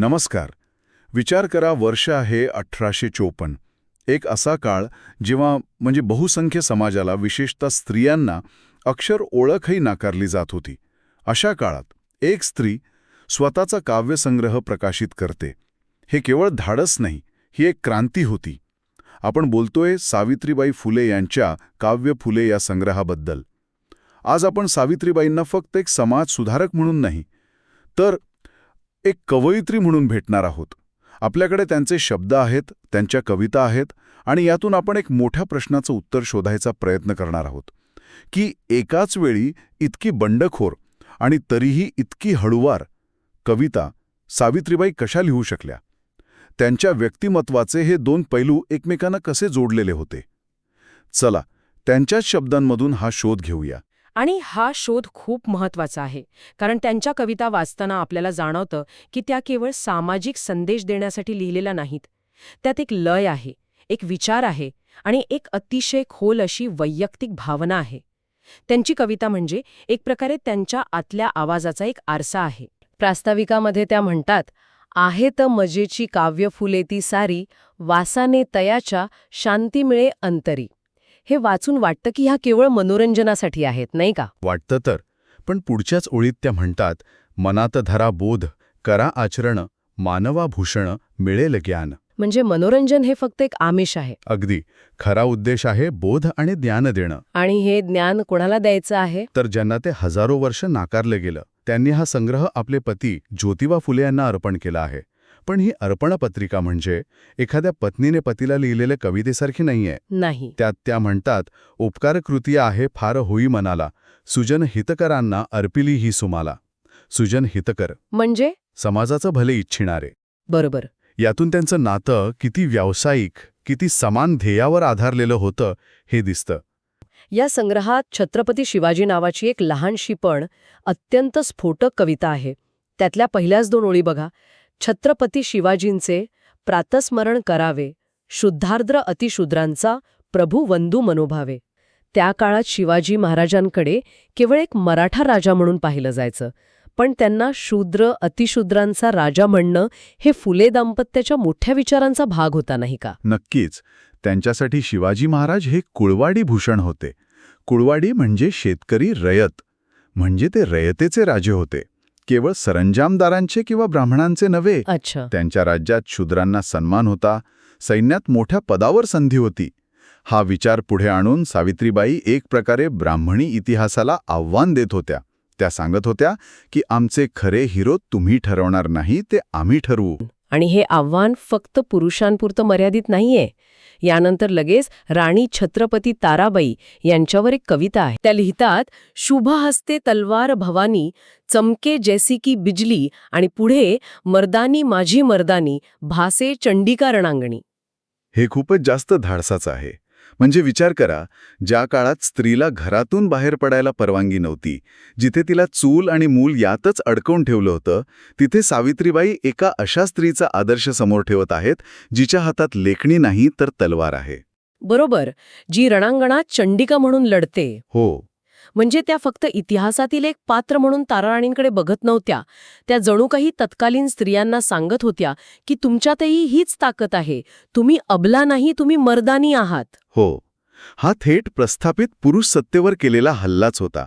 नमस्कार. विचार करा वर्ष आहे अठराशे चोपन्न. एक असा काळ जेव्हा म्हणजे बहुसंख्य समाजाला विशेषतः स्त्रियांना अक्षर ओळखही नाकारली जात होती. अशा काळात एक स्त्री स्वतःचा काव्यसंग्रह प्रकाशित करते. हे केवळ धाडस नाही ही एक क्रांती होती. आपण बोलतोय सावित्रीबाई फुले यांच्या काव्य फुले या संग्रहाबद्दल. आज आपण सावित्रीबाईंना फक्त एक समाज सुधारक म्हणून नाही तर एक कवयित्री म्हणून भेटणार आहोत. आपल्याकडे त्यांचे शब्द आहेत त्यांच्या कविता आहेत आणि यातून आपण एक मोठ्या प्रश्नाचं उत्तर शोधायचा प्रयत्न करणार आहोत. की एकाच वेळी इतकी बंडखोर आणि तरीही इतकी हळुवार कविता सावित्रीबाई कशा लिहू शकल्या? त्यांच्या व्यक्तिमत्वाचे हे दोन पैलू एकमेकांना कसे जोडलेले होते? चला त्यांच्याच शब्दांमधून हा शोध घेऊया. आणि हा शोध खूप महत्त्वाचा आहे कारण त्यांच्या कविता वाचताना आपल्याला जाणवतं की त्या केवळ सामाजिक संदेश देण्यासाठी लिहिलेल्या नाहीत. त्यात एक लय आहे एक विचार आहे आणि एक अतिशय खोल अशी वैयक्तिक भावना आहे. त्यांची कविता म्हणजे एक प्रकारे त्यांच्या आतल्या आवाजाचा एक आरसा आहे. प्रास्ताविकामध्ये त्या म्हणतात आहे त मजेची काव्यफुले ती सारी वासाने तयाच्या शांती मिळे अंतरी. हे वाचून वाटतं की ह्या केवळ मनोरंजनासाठी आहेत नाही का? वाटतं तर. पण पुढच्याच ओळीत त्या म्हणतात मनात धरा बोध करा आचरण मानवा भूषण मिळेल ज्ञान. म्हणजे मनोरंजन हे फक्त एक आमिष आहे. अगदी. खरा उद्देश आहे बोध आणि ज्ञान देणं. आणि हे ज्ञान कोणाला द्यायचं आहे? तर ज्यांना ते हजारो वर्ष नाकारलं गेलं त्यांनी हा संग्रह आपले पती ज्योतिबा फुले यांना अर्पण केला आहे. पण ही अर्पणपत्रिका म्हणजे एखाद्या पत्नीने पतीला लिहिलेल्या कवितेसारखी नाहीये. नाही. त्यात त्या म्हणतात उपकार कृती आहे फार होई मनाला सुजन हितकरांना अर्पिली ही सुमाला. सुजन हितकर. म्हणजे? समाजाचं भले इच्छिणारे. बरोबर. यातून त्यांचं नातं किती व्यावसायिक किती समान ध्येयावर आधारलेलं होतं हे दिसतं. या संग्रहात छत्रपती शिवाजी नावाची एक लहानशी पण अत्यंत स्फोटक कविता आहे. त्यातल्या पहिल्याच दोन ओळी बघा. छत्रपती शिवाजींचे प्रातस्मरण करावे शुद्धार्द्र अतिशूद्रांचा प्रभू वंदू मनोभावे. त्या काळात शिवाजी महाराजांकडे केवळ एक मराठा राजा म्हणून पाहिलं जायचं पण त्यांना शूद्र अतिशूद्रांचा राजा म्हणणं हे फुले दाम्पत्याच्या मोठ्या विचारांचा भाग होता नाही का? नक्कीच. त्यांच्यासाठी शिवाजी महाराज हे कुळवाडी भूषण होते. कुळवाडी म्हणजे शेतकरी रयत. म्हणजे ते रयतेचे राजे होते. केवळ सरंजामदारांचे किंवा ब्राह्मणांचे नव्हे त्यांच्या राज्यात शूद्रांना सन्मान होता सैन्यात मोठ्या पदावर संधी होती. हा विचार पुढे आणून सावित्रीबाई एक प्रकारे ब्राह्मणी इतिहासाला आव्हान देत होत्या. त्या सांगत होत्या की आमचे खरे हिरो तुम्ही ठरवणार नाही ते आम्ही ठरवू. आणि हे आव्हान फक्त पुरुषांपुरतं मर्यादित नाहीये. यानंतर लगेच राणी छत्रपती ताराबाई यांच्यावर एक कविता आहे. त्या लिहितात शुभ हस्ते तलवार भवानी चमके जैसी की बिजली आणि पुढे मर्दानी माझी मर्दानी भासे चंडिका रणांगणी. हे खूपच जास्त धाडसाचं आहे. म्हणजे विचार करा ज्या काळात स्त्रीला घरातून बाहेर पडायला परवानगी नव्हती जिथे तिला चूल आणि मूल यातच अडकवून ठेवलं होतं तिथे सावित्रीबाई एका अशा स्त्रीचा आदर्श समोर ठेवत आहेत जिच्या हातात लेखणी नाही तर तलवार आहे. बरोबर जी रणांगणात चंडिका म्हणून लढते. हो. म्हणजे त्या फक्त इतिहासातील एक पात्र म्हणून ताराराणींकडे बघत नव्हत्या. त्या जणू काही तत्कालीन स्त्रियांना सांगत होत्या की तुमच्यातही हीच ताकद आहे. तुम्ही अबला नाही तुम्ही मर्दानी आहात. हो. हा थेट प्रस्थापित पुरुष सत्तेवर केलेला हल्लाच होता.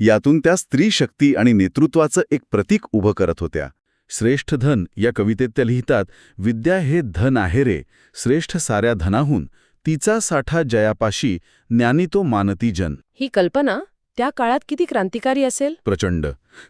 यातून त्या स्त्री शक्ती आणि नेतृत्वाचं एक प्रतीक उभं करत होत्या. श्रेष्ठ धन या कवितेत त्या लिहितात विद्या हे धन आहे रे श्रेष्ठ साऱ्या धनाहून तिचा साठा जयापाशी ज्ञानी तो मानती जन. ही कल्पना त्या काळात किती क्रांतिकारी असेल? प्रचंड.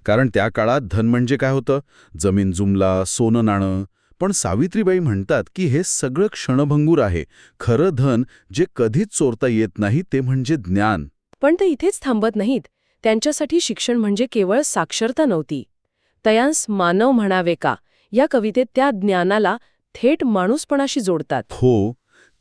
कारण त्या काळात धन म्हणजे काय होतं? जमीन जुमला सोनं नाणं. पण सावित्रीबाई म्हणतात की हे सगळं क्षणभंगूर आहे. खरं धन जे कधीच चोरता येत नाही ते म्हणजे ज्ञान. पण ते इथेच थांबत नाहीत. त्यांच्यासाठी शिक्षण म्हणजे केवळ साक्षरता नव्हती. तयांस मानव म्हणावे का? या कवितेत त्या ज्ञानाला थेट माणूसपणाशी जोडतात. हो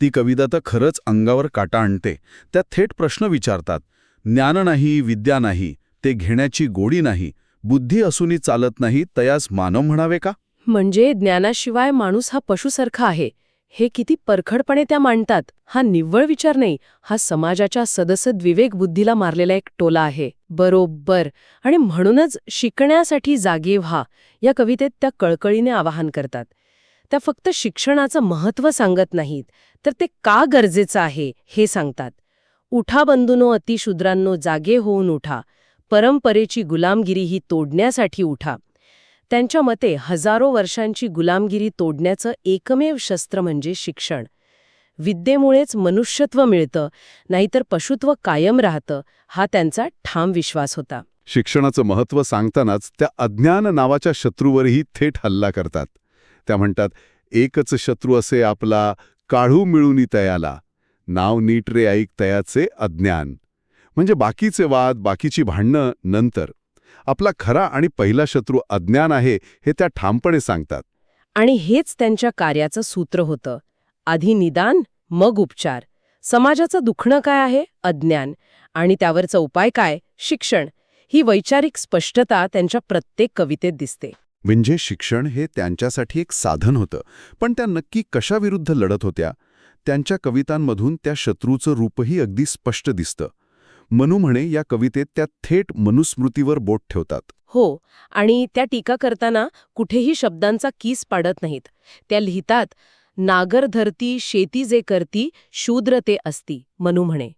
ती कविता तर खरंच अंगावर काटा आणते. त्यात थेट प्रश्न विचारतात. ज्ञान नाही विद्या नाही ते घेण्याची गोडी नाही बुद्धी असूनही चालत नाही तयास मानव म्हणावे का? म्हणजे ज्ञानाशिवाय माणूस हा पशुसारखा आहे. हे किती परखडपणे त्या मांडतात. हा निव्वळ विचार नाही हा समाजाच्या सदसद विवेक बुद्धीला मारलेला एक टोला आहे. बरोबर. आणि म्हणूनच शिकण्यासाठी जागे व्हा या कवितेत त्या कळकळीने आवाहन करतात. त्या फक्त शिक्षणाचं महत्त्व सांगत नाहीत तर ते का गरजेचं आहे हे सांगतात. उठा बंधुनो अतिशूद्रांनो जागे होऊन उठा. परंपरेची गुलामगिरी ही तोडण्यासाठी उठा. त्यांच्या मते हजारो वर्षांची गुलामगिरी तोडण्याचं एकमेव शस्त्र म्हणजे शिक्षण. विद्येमुळेच मनुष्यत्व मिळतं नाहीतर पशुत्व कायम राहतं हा त्यांचा ठाम विश्वास होता. शिक्षणाचं महत्त्व सांगतानाच त्या अज्ञान नावाच्या शत्रूवरही थेट हल्ला करतात. त्या म्हणतात एकच शत्रू असे आपला काढू मिळून तयाला नाव नीट रे ऐक तयाचे अज्ञान. म्हणजे बाकीचे वाद बाकीची भांडणं नंतर. आपला खरा आणि पहिला शत्रू अज्ञान आहे हे त्या ठामपणे सांगतात. आणि हेच त्यांच्या कार्याचं सूत्र होतं. आधी निदान मग उपचार. समाजाचं दुखणं काय आहे? अज्ञान. आणि त्यावरचा उपाय काय? शिक्षण. ही वैचारिक स्पष्टता त्यांच्या प्रत्येक कवितेत दिसते. म्हणजे शिक्षण हे त्यांच्यासाठी एक साधन होतं. पण त्या नक्की कशाविरुद्ध लढत होत्या? त्यांच्या कवितांमधून त्या शत्रूचं रूपही अगदी स्पष्ट दिसतं. मनू म्हणे या कवितेत त्या थेट मनुस्मृतीवर बोट ठेवतात. हो आणि त्या टीका करताना कुठेही शब्दांचा कीस पाडत नाहीत. त्या लिहितात नागर धरती शेती जे करती शूद्र ते असती मनू म्हणे.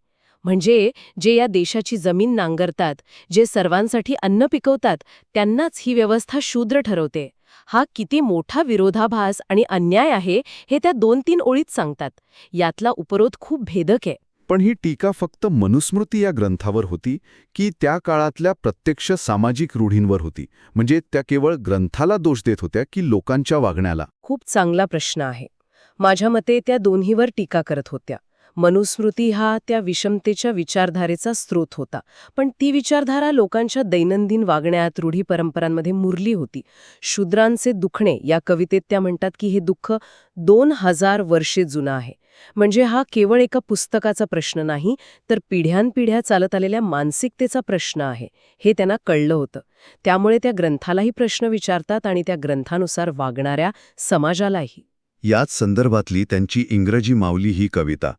म्हणजे जे या देशाची जमीन नांगरतात जे सर्वांसाठी अन्न पिकवतात त्यांनाच ही व्यवस्था शूद्र ठरवते. हा किती मोठा विरोधाभास आणि अन्याय आहे हे त्या दोन तीन ओळीत सांगतात. यातला उपरोध खूप भेदक आहे. पण ही टीका फक्त मनुस्मृती या ग्रंथावर होती की त्या काळातल्या प्रत्यक्ष सामाजिक रूढींवर होती. म्हणजे त्या केवळ ग्रंथाला दोष देत होत्या की लोकांच्या वागण्याला. खूप चांगला प्रश्न आहे. माझ्या मते त्या दोन्हीवर टीका करत होत्या. मनुस्मृती हा त्या विषमतेच्या विचारधारेचा स्रोत होता. पण ती विचारधारा लोकांच्या दैनंदिन वागण्यात रूढी परंपरांमध्ये मुरली होती. शूद्रांचे दुखणे या कवितेत त्या म्हणतात की हे दुःख दोन हजार वर्षे जुनं आहे. म्हणजे हा केवळ एका पुस्तकाचा प्रश्न नाही तर पिढ्यानपिढ्या चालत आलेल्या मानसिकतेचा प्रश्न आहे हे त्यांना कळलं होतं. त्यामुळे त्या ग्रंथालाही प्रश्न विचारतात आणि त्या ग्रंथानुसार वागणाऱ्या समाजालाही. याच संदर्भातली त्यांची इंग्रजी माऊली ही कविता.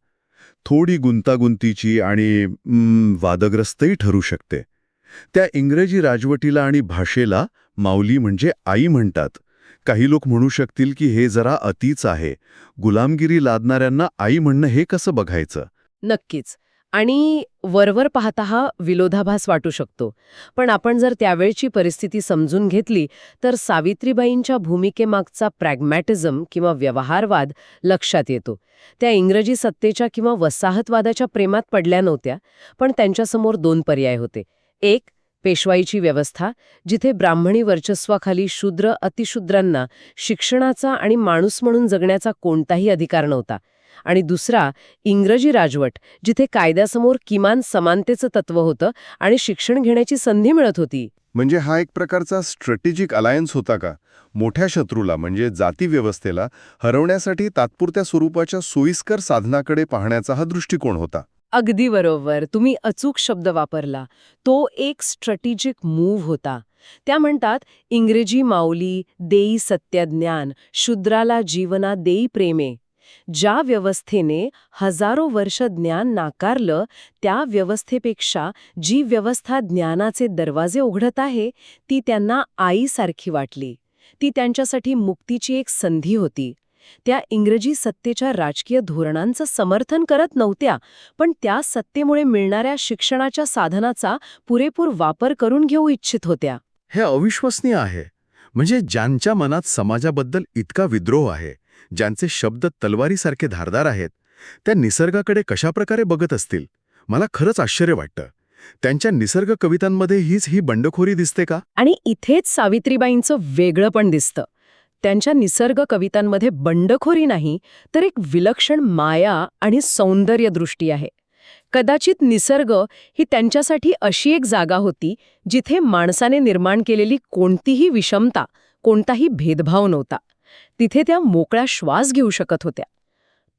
थोडी गुंतागुंतीची आणि वादग्रस्तही ठरू शकते. त्या इंग्रजी राजवटीला आणि भाषेला माऊली म्हणजे आई म्हणतात. काही लोक म्हणू शकतील की हे जरा अतीच आहे. गुलामगिरी लादणाऱ्यांना आई म्हणणं हे कसं बघायचं? नक्कीच. आणि वरवर पाहता हा विलोधाभास वाटू शकतो. पण आपण जर त्यावेळची परिस्थिती समजून घेतली तर सावित्रीबाईंच्या भूमिकेमागचा प्रॅग्मॅटिझम किंवा व्यवहारवाद लक्षात येतो. त्या इंग्रजी सत्तेच्या किंवा वसाहतवादाच्या प्रेमात पडल्या नव्हत्या पण त्यांच्यासमोर दोन पर्याय होते. एक पेशवाईची व्यवस्था जिथे ब्राह्मणी वर्चस्वाखाली शूद्र अतिशूद्रांना शिक्षणाचा आणि माणूस म्हणून जगण्याचा कोणताही अधिकार नव्हता. आणि दुसरा इंग्रजी राजवट जिथे कायद्यासमोर किमान समानतेचं तत्व होतं आणि शिक्षण घेण्याची संधी मिळत होती. म्हणजे हा एक प्रकारचा स्ट्रॅटेजिक अलायन्स होता का? मोठ्या शत्रूला म्हणजे जाती व्यवस्थेला हरवण्यासाठी तात्पुरत्या स्वरूपाच्या सोयीस्कर साधनाकडे पाहण्याचा हा दृष्टिकोन होता. अगदी बरोबर. तुम्ही अचूक शब्द वापरला. तो एक स्ट्रॅटेजिक मूव्ह होता. त्या म्हणतात इंग्रजी माऊली देई सत्यज्ञान शूद्राला जीवना देई प्रेमे. ज्या व्यवस्थेने हजारो वर्ष ज्ञान नाकारलं त्या व्यवस्थेपेक्षा जी व्यवस्था ज्ञानाचे दरवाजे उघडत आहे ती त्यांना आईसारखी वाटली. ती त्यांच्यासाठी मुक्तीची एक संधी होती. त्या इंग्रजी सत्तेच्या राजकीय धोरणांचं समर्थन करत नव्हत्या पण त्या सत्तेमुळे मिळणाऱ्या शिक्षणाच्या साधनाचा पुरेपूर वापर करून घेऊ इच्छित होत्या. हे अविश्वसनीय आहे. म्हणजे ज्यांच्या मनात समाजाबद्दल इतका विद्रोह आहे ज्यांचे शब्द तलवारीसारखे धारदार आहेत त्या निसर्गाकडे कशाप्रकारे बघत असतील? मला खरंच आश्चर्य वाटतं. त्यांच्या निसर्ग कवितांमध्ये हीच ही बंडखोरी दिसते का? आणि इथेच सावित्रीबाईंचं वेगळं पण दिसतं. त्यांच्या निसर्ग कवितांमध्ये बंडखोरी नाही तर एक विलक्षण माया आणि सौंदर्य दृष्टी आहे. कदाचित निसर्ग ही त्यांच्यासाठी अशी एक जागा होती जिथे माणसाने निर्माण केलेली कोणतीही विषमता कोणताही भेदभाव नव्हता. तिथे त्या मोकळा श्वास घेऊ शकत होत्या.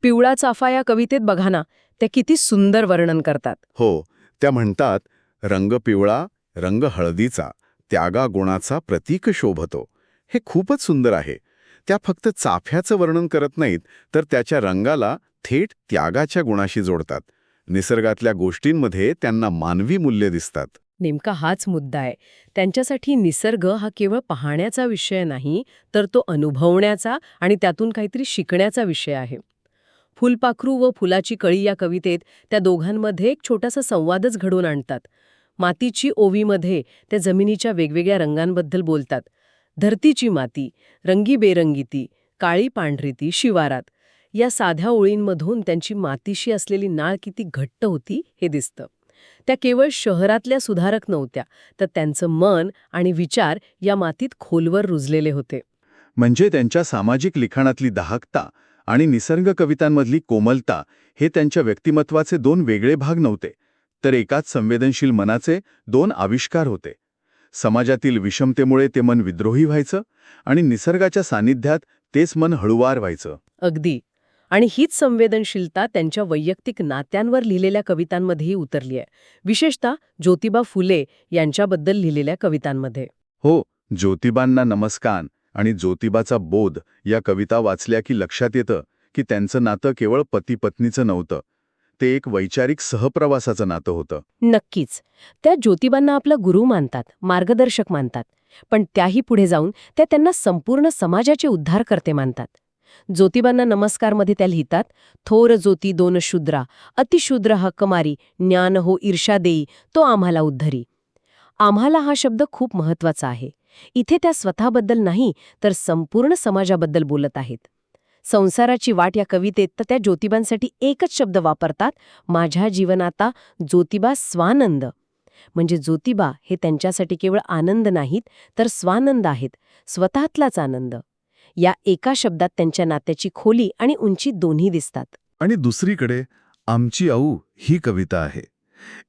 पिवळा चाफा या कवितेत बघा ना त्या किती सुंदर वर्णन करतात. हो त्या म्हणतात रंग पिवळा रंग हळदीचा त्यागा गुणाचा प्रतीक शोभतो. हे खूपच सुंदर आहे. त्या फक्त चाफ्याचं वर्णन करत नाहीत तर त्याच्या रंगाला थेट त्यागाच्या गुणाशी जोडतात. निसर्गातल्या गोष्टींमध्ये त्यांना मानवी मूल्य दिसतात. नेमका हाच मुद्दा आहे. त्यांच्यासाठी निसर्ग हा केवळ पाहण्याचा विषय नाही तर तो अनुभवण्याचा आणि त्यातून काहीतरी शिकण्याचा विषय आहे. फुलपाखरू व फुलाची कळी या कवितेत त्या दोघांमध्ये एक छोटासा संवादच घडवून आणतात. मातीची ओवीमध्ये त्या जमिनीच्या वेगवेगळ्या रंगांबद्दल बोलतात. धरतीची माती रंगीबेरंगी ती काळी पांढरी ती शिवारात. या साध्या ओळींमधून त्यांची मातीशी असलेली नाळ किती घट्ट होती हे दिसतं. त्या केवळ शहरातल्या सुधारक नव्हत्या तर त्यांचं मन आणि विचार या मातीत खोलवर रुजलेले होते. म्हणजे त्यांच्या सामाजिक लिखाणातली दाहकता आणि निसर्ग कवितांमधली कोमलता हे त्यांच्या व्यक्तिमत्वाचे दोन वेगळे भाग नव्हते तर एकाच संवेदनशील मनाचे दोन आविष्कार होते. समाजातील विषमतेमुळे ते मन विद्रोही व्हायचं आणि निसर्गाच्या सान्निध्यात तेच मन हळुवार व्हायचं. अगदी. आणि हीच संवेदनशीलता त्यांच्या वैयक्तिक नात्यांवर लिहिलेल्या कवितांमध्येही उतरली आहे. विशेषतः ज्योतिबा फुले यांच्याबद्दल लिहिलेल्या कवितांमध्ये. हो ज्योतिबांना नमस्कार आणि ज्योतिबाचा बोध या कविता वाचल्या की लक्षात येतं की त्यांचं नातं केवळ पती पत्नीचं नव्हतं ते एक वैचारिक सहप्रवासाचं नातं होतं. नक्कीच. त्या ज्योतिबांना आपला गुरु मानतात मार्गदर्शक मानतात पण त्याही पुढे जाऊन त्या त्यांना संपूर्ण समाजाचे उद्धारकर्ते मानतात. ज्योतिबांना नमस्कारमध्ये त्या लिहितात थोर ज्योती दोन शूद्रा अतिशूद्र हक्कमारी ज्ञान हो ईर्षा देई तो आम्हाला उद्धरी. आम्हाला हा शब्द खूप महत्त्वाचा आहे. इथे त्या स्वतःबद्दल नाही तर संपूर्ण समाजाबद्दल बोलत आहेत. संसाराची वाट या कवितेत तर त्या ज्योतिबांसाठी एकच शब्द वापरतात माझ्या जीवनाता ज्योतिबा स्वानंद. म्हणजे ज्योतिबा हे त्यांच्यासाठी केवळ आनंद नाहीत तर स्वानंद आहेत स्वतःतलाच आनंद. या एका शब्दात त्यांच्या नात्याची खोली आणि उंची दोन्ही दिसतात. आणि दुसरीकडे आमची आऊ ही कविता आहे.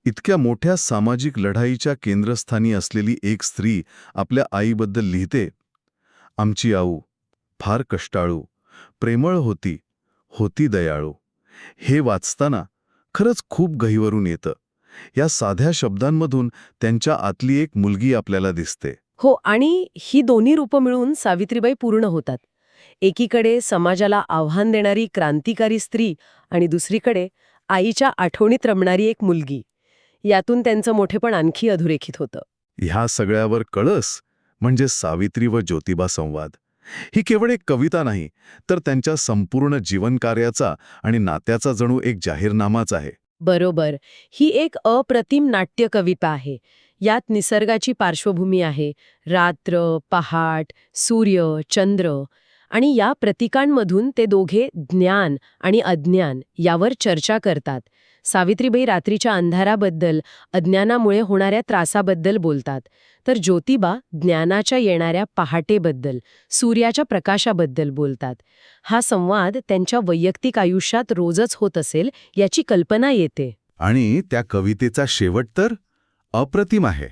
इतक्या मोठ्या सामाजिक लढाईच्या केंद्रस्थानी असलेली एक स्त्री आपल्या आईबद्दल लिहिते आमची आऊ फार कष्टाळू प्रेमळ होती होती दयाळू. हे वाचताना खरंच खूप गहिवरून येतं. या साध्या शब्दांमधून त्यांच्या आतली एक मुलगी आपल्याला दिसते. हो आणि ही दोन्ही रूपं मिळून सावित्रीबाई पूर्ण होतात. एकीकडे समाजाला आव्हान देणारी क्रांतिकारी स्त्री आणि दुसरीकडे आईच्या आठवणीत रमणारी एक मुलगी. यातून त्यांचं मोठेपण आणखी अधोरेखित होतं. ह्या सगळ्यावर कळस म्हणजे सावित्री व ज्योतिबा संवाद. ही केवळ एक कविता नाही तर त्यांच्या संपूर्ण जीवनकार्याचा आणि नात्याचा जणू एक जाहीरनामाच आहे. बरोबर. ही एक अप्रतिम नाट्य कविता आहे. यात निसर्गाची पार्श्वभूमी आहे. रात्र पहाट सूर्य चंद्र आणि या प्रतीकांमधून ते दोघे ज्ञान आणि अज्ञान यावर चर्चा करतात. सावित्रीबाई रात्रीच्या अंधाराबद्दल अज्ञानामुळे होणाऱ्या त्रासाबद्दल बोलतात. तर ज्योतिबा ज्ञानाच्या येणाऱ्या पहाटेबद्दल सूर्याच्या प्रकाशाबद्दल बोलतात. हा संवाद त्यांच्या वैयक्तिक आयुष्यात रोजच होत असेल याची कल्पना येते. आणि त्या कवितेचा शेवट तर? अप्रतिम आहे.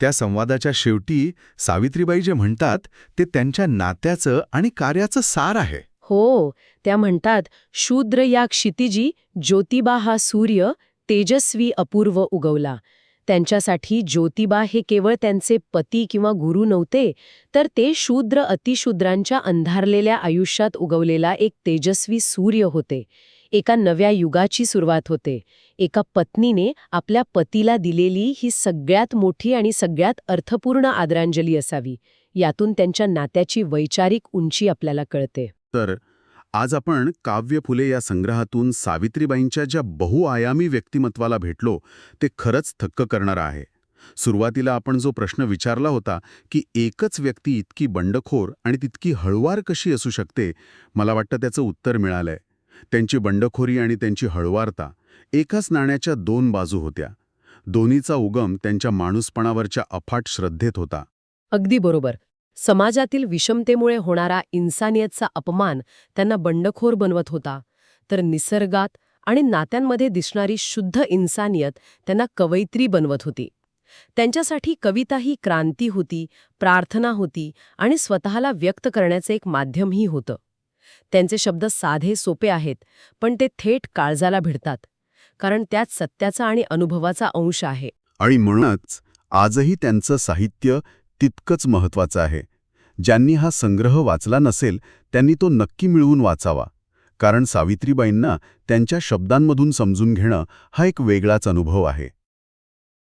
त्या संवादाच्या शेवटी सावित्रीबाई जे म्हणतात ते त्यांच्या नात्याचं आणि कार्याचं सार आहे. हो त्या म्हणतात शूद्र या क्षितिजी ज्योतिबा हा सूर्य तेजस्वी अपूर्व उगवला. त्यांच्यासाठी ज्योतिबा हे केवळ त्यांचे पती किंवा गुरु नव्हते तर ते शूद्र अतिशूद्रांच्या अंधारलेल्या आयुष्यात उगवलेला एक तेजस्वी सूर्य होते. एका नव्या युगाची सुरुवात होते. एका पत्नीने आपल्या पतीला दिलेली ही सगळ्यात मोठी आणि सगळ्यात अर्थपूर्ण आदरांजली असावी. यातून त्यांच्या नात्याची वैचारिक उंची आपल्याला कळते. तर आज आपण काव्य फुले या संग्रहातून सावित्रीबाईंच्या ज्या बहुआयामी व्यक्तिमत्वाला भेटलो ते खरंच थक्क करणार आहे. सुरुवातीला आपण जो प्रश्न विचारला होता की एकच व्यक्ती इतकी बंडखोर आणि तितकी हळुवार कशी असू शकते मला वाटतं त्याचं उत्तर मिळालंय. त्यांची बंडखोरी आणि त्यांची हळवारता एकाच नाण्याच्या दोन बाजू होत्या. दोन्हीचा उगम त्यांच्या माणूसपणावरच्या अफाट श्रद्धेत होता. अगदी बरोबर. समाजातील विषमतेमुळे होणारा इन्सानियतचा अपमान त्यांना बंडखोर बनवत होता. तर निसर्गात आणि नात्यांमध्ये दिसणारी शुद्ध इन्सानियत त्यांना कवयित्री बनवत होती. त्यांच्यासाठी कविता ही क्रांती होती प्रार्थना होती आणि स्वतःला व्यक्त करण्याचं एक माध्यमही होतं. त्यांचे शब्द साधे सोपे आहेत पण ते थेट काळजाला भिडतात कारण त्यात सत्याचा आणि अनुभवाचा अंश आहे. आणि म्हणूनच आजही त्यांचं साहित्य तितकंच महत्वाचं आहे. ज्यांनी हा संग्रह वाचला नसेल त्यांनी तो नक्की मिळवून वाचावा. कारण सावित्रीबाईंना त्यांच्या शब्दांमधून समजून घेणं हा एक वेगळाच अनुभव आहे.